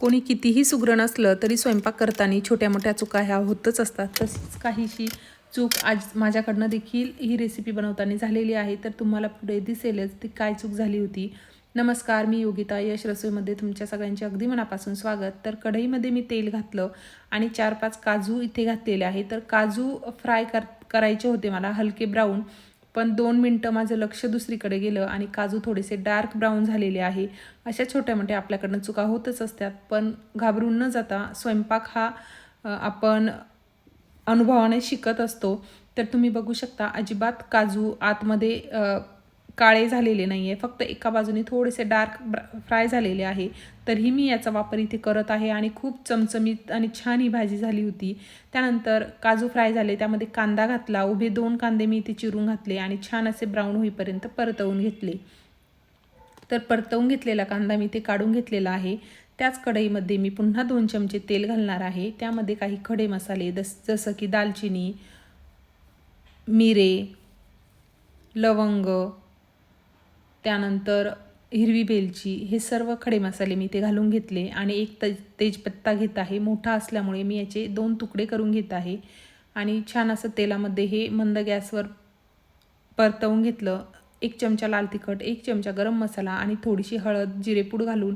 कोणी कितीही सुग्रण असलं तरी स्वयंपाक करताना छोट्या मोठ्या चुका ह्या होतच असतात. तशीच काहीशी चूक आज माझ्याकडनं देखील ही रेसिपी बनवताना झालेली आहे. तर तुम्हाला पुढे दिसेलच ती काय चूक झाली होती. नमस्कार मी योगिता यश रसोईमध्ये तुमच्या सगळ्यांचे अगदी मनापासून स्वागत. तर कढईमध्ये मी तेल घातलं आणि चार पाच काजू इथे घातलेले आहे तर काजू फ्राय कर करायचे होते मला हलके ब्राऊन पण दोन मिनटं माझं लक्ष दुसरीकडे गेलं आणि काजू थोडेसे डार्क ब्राऊन झालेले आहे. अशा छोट्या मोठ्या आपल्याकडनं चुका होतच असतात. पण घाबरून न जाता स्वयंपाक हा आपण अनुभवाने शिकत असतो. तर तुम्ही बघू शकता अजिबात काजू आतमध्ये काळे झालेले नाही आहे फक्त एका बाजूने थोडेसे डार्क फ्राय झालेले आहे. तरीही मी याचा वापर इथे करत आहे आणि खूप चमचमीत आणि छान ही भाजी झाली होती. त्यानंतर काजू फ्राय झाले त्यामध्ये कांदा घातला उभे दोन कांदे मी इथे चिरून घातले आणि छान असे ब्राऊन होईपर्यंत परतवून घेतले. तर परतवून घेतलेला कांदा मी ते काढून घेतलेला आहे. त्याच कढईमध्ये मी पुन्हा दोन चमचे तेल घालणार आहे. त्यामध्ये काही खडे मसाले दस जसं की दालचिनी मिरे लवंग त्यानंतर हिरवी वेलची हे सर्व खडे मसाले मी ते घालून घेतले आणि एक तज तेजपत्ता घेत आहे. मोठा असल्यामुळे मी याचे दोन तुकडे करून घेत आहे. आणि छान असं तेलामध्ये हे मंद गॅसवर परतवून घेतलं. एक चमचा लाल तिखट एक चमचा गरम मसाला आणि थोडीशी हळद जिरेपूड घालून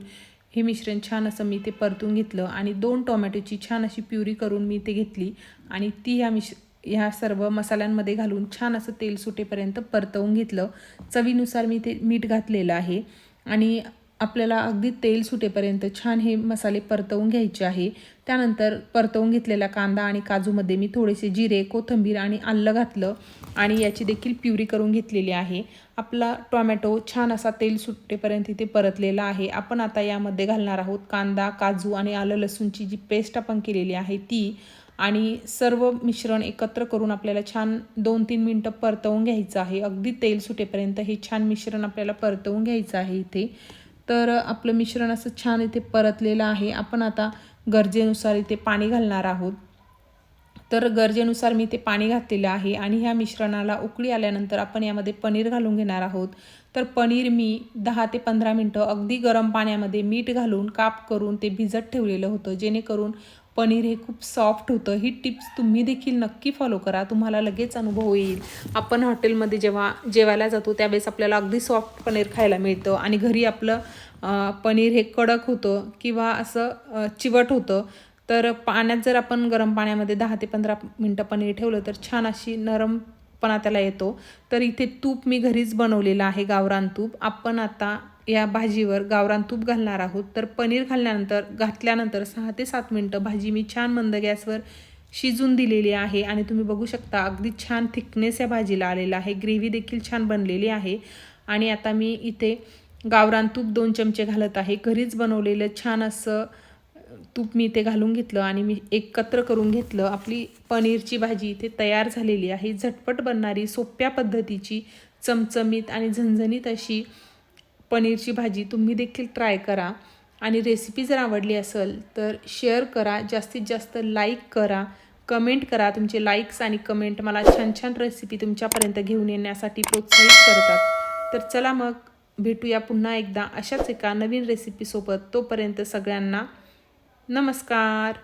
हे मिश्रण छान असं मी ते परतून घेतलं. आणि दोन टोमॅटोची छान अशी प्युरी करून मी ते घेतली. आणि ती ह्या मिश ह्या सर्व मसाल्यांमध्ये घालून छान असं तेल सुटेपर्यंत परतवून घेतलं. चवीनुसार मी ते मीठ घातलेलं आहे. आणि आपल्याला अगदी तेल सुटेपर्यंत छान हे मसाले परतवून घ्यायचे आहे. त्यानंतर परतवून घेतलेला कांदा आणि काजूमध्ये मी थोडेसे जिरे कोथिंबीर आणि आलं घातलं आणि याची देखील प्युरी करून घेतलेली आहे. आपला टोमॅटो छान असा तेल सुटेपर्यंत इथे परतलेला आहे. आपण आता यामध्ये घालणार आहोत कांदा काजू आणि आलं लसूणची जी पेस्ट आपण केलेली आहे ती आणि सर्व मिश्रण एकत्र करून आपल्याला छान दोन तीन मिनटं परतवून घ्यायचं आहे. अगदी तेल सुटेपर्यंत हे छान मिश्रण आपल्याला परतवून घ्यायचं आहे इथे. तर आपलं मिश्रण असं छान इथे परतलेलं आहे. आपण आता गरजेनुसार इथे पाणी घालणार आहोत. तर गरजेनुसार मी ते पाणी घातलेलं आहे आणि ह्या मिश्रणाला उकळी आल्यानंतर आपण यामध्ये पनीर घालून घेणार आहोत. तर पनीर मी दहा ते पंधरा मिनटं अगदी गरम पाण्यामध्ये मीठ घालून काप करून ते भिजत ठेवलेलं होतं. जेणेकरून पनीर हे खूप सॉफ्ट होतं. ही टिप्स तुम्ही देखील नक्की फॉलो करा. तुम्हाला लगेच अनुभव येईल. आपण हॉटेलमध्ये जेव्हा जेवायला जातो त्यावेळेस आपल्याला अगदी सॉफ्ट पनीर खायला मिळतं आणि घरी आपलं पनीर हे कडक होतं किंवा असं चिवट होतं. तर पाण्यात जर आपण गरम पाण्यामध्ये दहा ते पंधरा मिनटं पनीर ठेवलं तर छान अशी नरमपणा त्याला येतो. तर इथे तूप मी घरीच बनवलेलं आहे गावरान तूप. आपण आता या भाजीवर गावरान तूप घालणार आहोत. तर पनीर घालल्यानंतर घातल्यानंतर सहा ते सात मिनटं भाजी मी छान मंद गॅसवर शिजून दिलेली आहे आणि तुम्ही बघू शकता अगदी छान थिकनेस या भाजीला आलेला आहे. ग्रेव्ही देखील छान बनलेली आहे. आणि आता मी इथे गावरान तूप दोन चमचे घालत आहे. घरीच बनवलेलं छान असं तूप मी इथे घालून घेतलं आणि मी एकत्र करून घेतलं. आपली पनीरची भाजी इथे तयार झालेली आहे. झटपट बनणारी सोप्या पद्धतीची चमचमीत आणि झणझणीत अशी पनीरची भाजी तुम्ही देखील ट्राय करा. आणि रेसिपी जर आवडली असेल तर शेअर करा. जास्तीत जास्त लाईक करा. कमेंट करा. तुमचे लाईक्स आणि कमेंट मला छान छान रेसिपी तुमच्यापर्यंत घेऊन येण्यासाठी प्रोत्साहित करतात. तर चला मग भेटूया पुन्हा एकदा अशाच एका नवीन रेसिपीसोबत तोपर्यंत सगळ्यांना नमस्कार.